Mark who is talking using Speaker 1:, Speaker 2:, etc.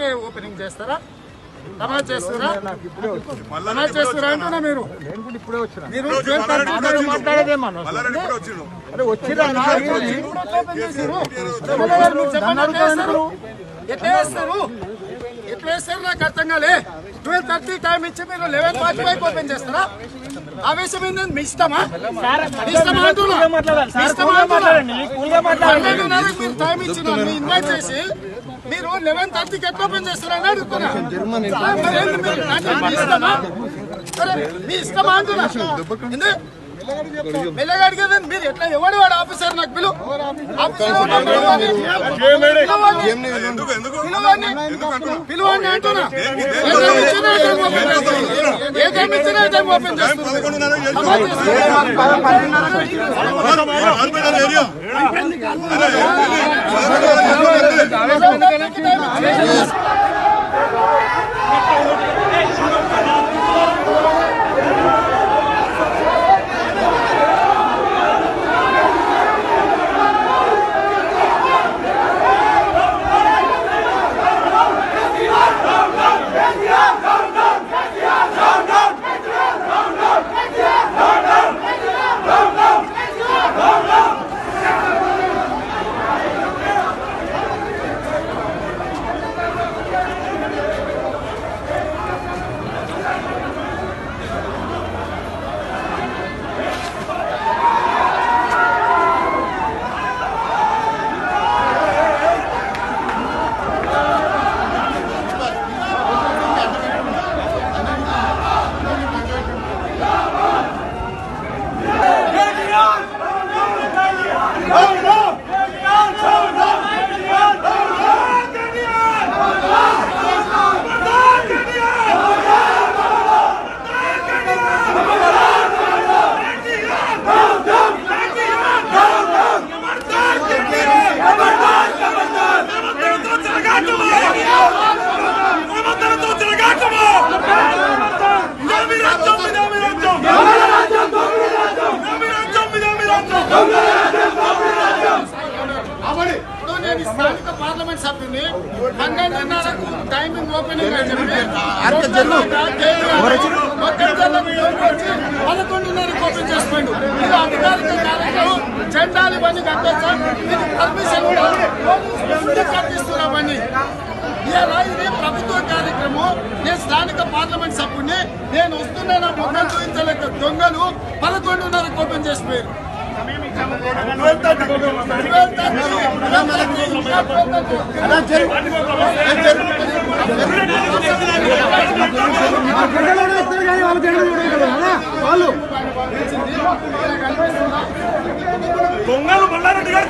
Speaker 1: తర్వాతకే opening చేస్తారా? తర్వాత చేస్తారా? తర్వాత చేస్తారా అంటున్నా మీరు? మీరు ట్వెల్వ్ థర్టీ మాట్లాడేదేమన్నా
Speaker 2: మల్లారెడ్డి కూడా వచ్చిండు.
Speaker 3: అరే వచ్చిరా
Speaker 1: ఎట్లా వేస్తారు ఎట్లా వేస్తారు నాకు అర్థం కాలే. ట్వెల్వ్ థర్టీ టైం ఇచ్చి మీరు లెవెన్ ఫార్టీ ఫైవ్ ఓపెన్ చేస్తారా? ఆవేశం ఏంటంటే మీ ఇష్టమా ఇష్టమా మీరు టైం ఇచ్చిన ఇన్వైట్ చేసి మీరు లెవెన్ థర్టీకి ఎట్లా ఓపెన్ అడుగుతున్నా. అంటే మీ ఇష్టమా? అంటున్నా? మీరు ఎట్లా ఎవడు వాడు ఆఫీసర్ నాకు పిలు అంటున్నా ఏ టైం ఇచ్చినా టైం ఓపెన్ ఏ టైం ఇచ్చినా ఏ టైం ఓపెన్
Speaker 2: టైం
Speaker 1: చేస్తాను.
Speaker 2: పదకొండున్నర
Speaker 1: సమాజ్ చేస్తాను.
Speaker 2: హాస్పిటల్ ఏరియా
Speaker 1: ఇప్పుడు నేను ఈ స్థానిక పార్లమెంట్ సభ్యుని పన్నెండున్నరకు టైమింగ్ ఓపెనింగ్ అని చెప్పి మొత్తం జిల్లాకు చేసుకోండి ఇది అధికారిక కార్యక్రమం జెండాలు ఇవన్నీ కట్టొచ్చా ఇది పర్మిషన్ కట్టిస్తున్నామని ఇలా ఇది ప్రభుత్వ కార్యక్రమం నేను స్థానిక పార్లమెంట్ సభ్యుని నేను వస్తున్న నా మొక్కలు చూపించలేక దొంగలు పదకొండున్నర కోపం చేసిపోయారు ట్వెల్వ్ కానీ వాళ్ళ జెండా చూడగలరు వాళ్ళు. పొంగల్ మల్లారెడ్డి గారు